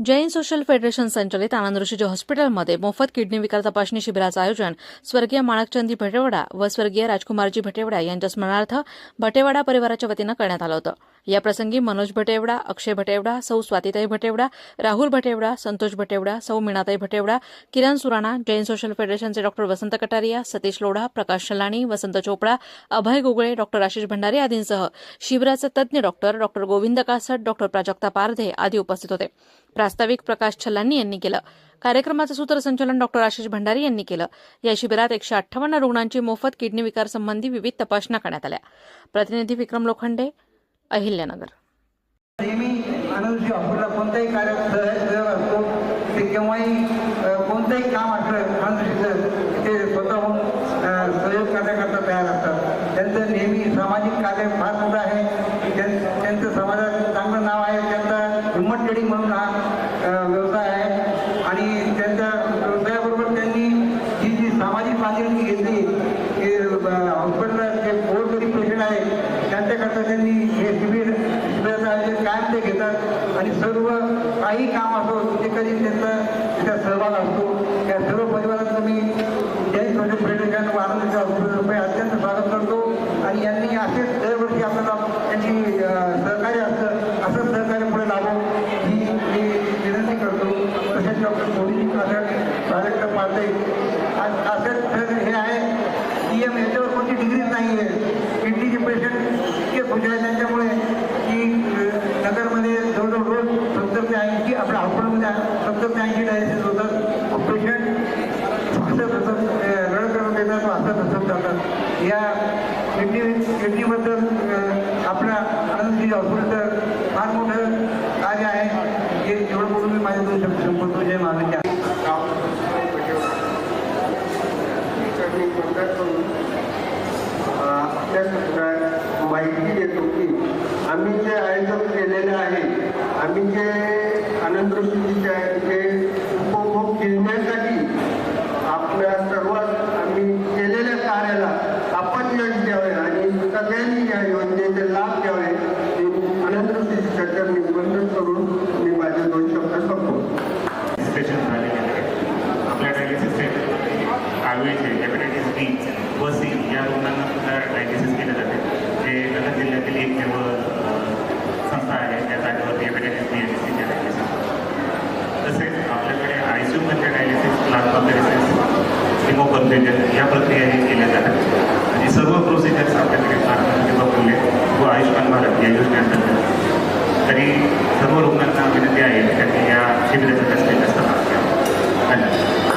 Jain social federation संचलित आनंद ऋषीजी हॉस्पिटलमध्ये मोफत किडनी विकार तपासणी शिबिराचं आयोजन स्वर्गीय माणकचंदी भटेवडा व स्वर्गीय राजकुमारजी भटेवडा यांच्या स्मरणार्थ भटेवाडा परिवाराच्या वतीनं करण्यात आलं होतं. याप्रसंगी मनोज भटेवडा अक्षय भटेवडा सौ स्वातिताई भटेवडा राहुल भटेवडा संतोष भटेवडा सौ मीनाताई भटेवडा किरण सुराणा जैन सोशल फेडरेशनचे डॉक्टर वसंत कटारिया सतीश लोढा प्रकाश शलाणी वसंत चोपडा अभय गुगळे डॉक्टर आशिष भंडारे आदींसह शिबिराचे तज्ज्ञ doctor doctor Govind Kasat doctor Prajakta Pardhe आदी उपस्थित होते. प्रास्ताविक प्रकाश छल्लांनी यांनी केलं. कार्यक्रमाचं सूत्रसंचालन डॉक्टर आशिष भंडारी यांनी केलं. या शिबिरात एकशे अठ्ठावन्न रुग्णांची मोफत किडनी विकार संबंधी विविध तपासण्या करण्यात आल्या. प्रतिनिधी विक्रम लोखंडे अहिल्यानगर. नेहमी आनंदजी हॉस्पिटलला कोणताही कार्य सहज असतो ते केव्हाही कोणतंही काम असलं आनंदजीचं ते स्वतःहून सहयोग करण्याकरता तयार असतात. त्यांचं नेहमी सामाजिक कार्य फार मोठं आहे. त्यां- त्यांचं समाजात चांगलं नाव आहे. त्यांचा ह्युमन ट्रेडिंग म्हणून हा अ, व्यवसाय आहे आणि त्यांच्या व्यवसायाबरोबर त्यांनी जी जी सामाजिक बांधिलकी घेतली की अ, हॉस्पिटलला जे पोरगरीब पेशंट आहे त्यांच्याकरता त्यांनी हे शिबिर शिबिराचं आयोजन कायम ते घेतात. आणि सर्व काही काम असो ते कधी त्यांचा त्याच्यात सहभाग असतो. त्या सर्व परिवाराचं मी जैन सोशल पर्यटकांना व रुपये अत्यंत स्वागत करतो. आणि यांनी असेच दरवर्षी आपल्याला त्यांची सहकार्य असतं. असंच सहकार्य पुढे लावो ही मी विनंती करतो. तसेच डॉक्टर मोदीजी कासट प्राजक्त पाहते आज हे आहे. की एम याच्यावर कोणती डिग्री नाही आहे आमचं त्यांची डायसिस ऐंशी होतात. पेशंट हसत हसत अं, रडत रडत येतात हसत हसत जातात या किडनी किडनीबद्दल आपल्या आनंदजी हॉस्पिटलचं फार मोठं कार्य आहे. हे एवढं बोलून मी माझ्या दोन शब्द संपवतो. जय महाराज आपल्या सगळ्यात माहिती देतो की आम्ही जे आयोजन केलेलं आहे आम्ही जे सेशन झालेले आहे आपल्या डायलिसिस सेंटर कावेचे हेपॅटायटिस बी व सी या रुग्णांना सुद्धा डायलिसिस केले जाते. जे नगर जिल्ह्यातील एक केवळ संस्था आहे त्या जागेवरती हेपेटायटिस बी आणि सीचे डायलिसिस तसेच आपल्याकडे आय सी यूमध्ये डायलिसिस प्लाझ्मा डायलिसिस हिमोकन्फ्युजन या प्रक्रियाही केल्या जातात. Kalau lu nggak tahu ini dia ya, kan dia sih